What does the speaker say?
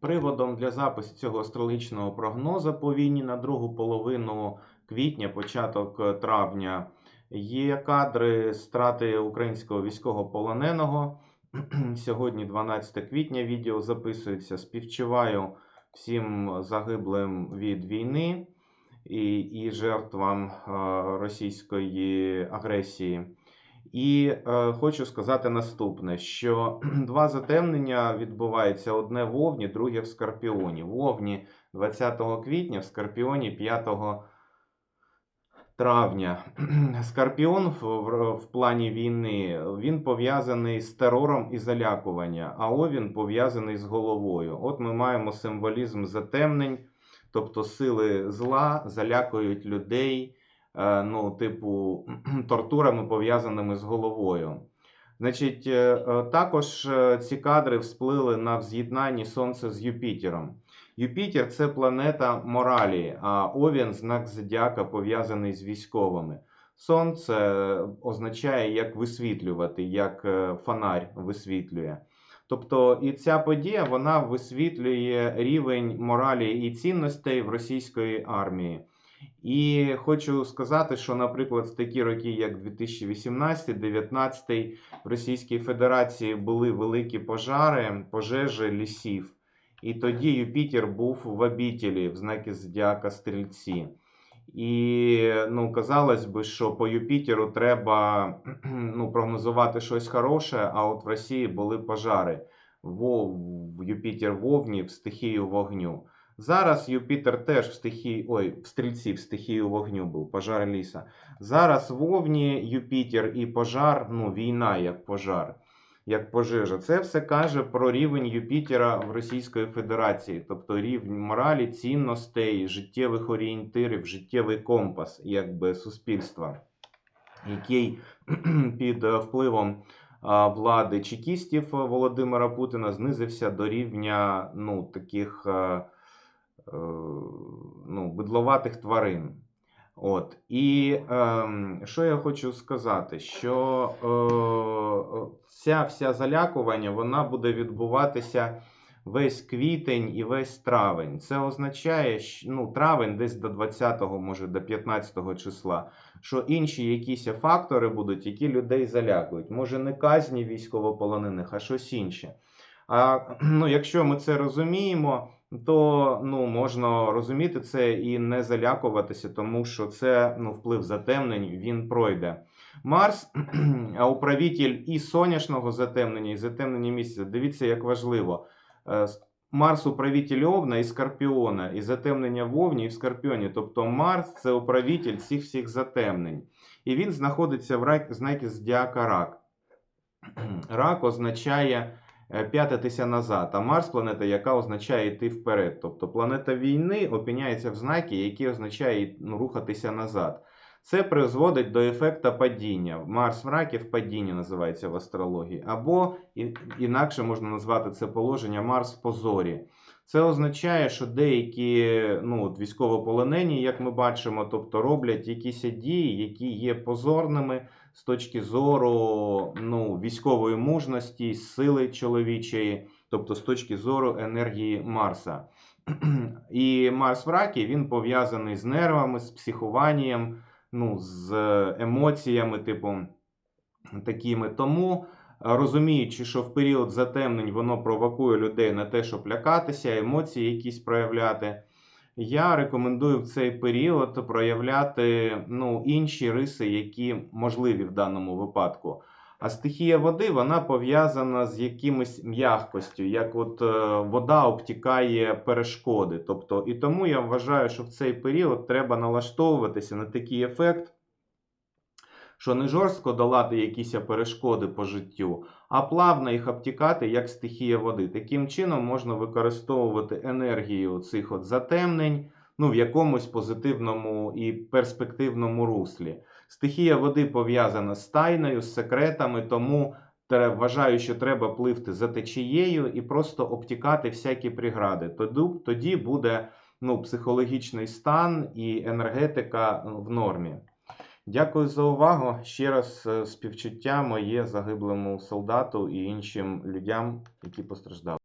Приводом для запису цього астрологічного прогнозу по війні на другу половину квітня, початок е, травня є кадри страти українського військовополоненого. Сьогодні, 12 квітня, відео записується. Співчуваю всім загиблим від війни і, і жертвам е, російської агресії. І е, хочу сказати наступне: що два затемнення відбуваються: одне в Овні, друге в Скорпіоні. В Овні 20 квітня, в Скорпіоні 5 травня. Скорпіон в, в, в плані війни він пов'язаний з терором і залякування, а Овін пов'язаний з головою. От ми маємо символізм затемнень, тобто сили зла залякують людей ну, типу, тортурами пов'язаними з головою. Значить, е, е, також е, ці кадри всплили на вз'єднанні Сонця з Юпітером. Юпітер це планета моралі, а Овін знак зодіака пов'язаний з військовими. Сонце означає як висвітлювати, як е, фонарь висвітлює. Тобто, і ця подія вона висвітлює рівень моралі і цінностей в російської армії. І хочу сказати, що, наприклад, в такі роки, як 2018-2019, в Російській Федерації були великі пожари, пожежі лісів. І тоді Юпітер був в обітелі в знакі Зодіака Стрільці. І ну, казалось би, що по Юпітеру треба ну, прогнозувати щось хороше, а от в Росії були пожари. Вов, Юпітер в Овні в стихію вогню. Зараз Юпітер теж в стихії, ой, в стрільці в стихію вогню був, пожар ліса. Зараз в Овні Юпітер і пожар, ну, війна як пожар, як пожежа. Це все каже про рівень Юпітера в Російської Федерації, тобто рівень моралі, цінностей, життєвих орієнтирів, життєвий компас якби суспільства, який під е, впливом влади чекістів Володимира Путіна знизився до рівня ну, таких. Е, ну, бидловатих тварин. От. І е, що я хочу сказати, що е, ця вся залякування вона буде відбуватися весь квітень і весь травень. Це означає, що ну, травень десь до 20-го, може до 15-го числа, що інші якісь фактори будуть, які людей залякують. Може, не казні військовополонених, а щось інше. А ну, якщо ми це розуміємо, то ну, можна розуміти це і не залякуватися, тому що це ну, вплив затемнень, він пройде. Марс, управитель і сонячного затемнення, і затемнення місяця. Дивіться, як важливо. Е, Марс управитель Овна і Скорпіона, і затемнення в Овні і в Скорпіоні. Тобто Марс це управитель цих всіх затемнень. І він знаходиться в знакі Зодіака Рак. Рак означає п'ятитися назад, а Марс планета, яка означає йти вперед. Тобто планета війни опиняється в знакі, які означає ну, рухатися назад. Це призводить до ефекта падіння. Марс в ракі в падінні називається в астрології. Або інакше можна назвати це положення Марс в позорі. Це означає, що деякі ну, от військовополонені, як ми бачимо, тобто роблять якісь дії, які є позорними з точки зору ну, військової мужності, сили чоловічої, тобто з точки зору енергії Марса. І Марс в ракі він пов'язаний з нервами, з психуванням, ну, з емоціями, типу такими. Тому, розуміючи, що в період затемнень воно провокує людей на те, щоб лякатися, емоції якісь проявляти. Я рекомендую в цей період проявляти ну, інші риси, які можливі в даному випадку. А стихія води вона пов'язана з якимось м'якостю, як от е, вода обтікає перешкоди. Тобто, і тому я вважаю, що в цей період треба налаштовуватися на такий ефект, що не жорстко долати якісь перешкоди по життю, а плавно їх обтікати як стихія води. Таким чином можна використовувати енергію цих от затемнень ну, в якомусь позитивному і перспективному руслі. Стихія води пов'язана з тайною, з секретами, тому вважаю, що треба пливти за течією і просто обтікати всякі прегради. Тоді, буде ну, психологічний стан і енергетика ну, в нормі. Дякую за увагу. Ще раз е, співчуття моє загиблому солдату і іншим людям, які постраждали.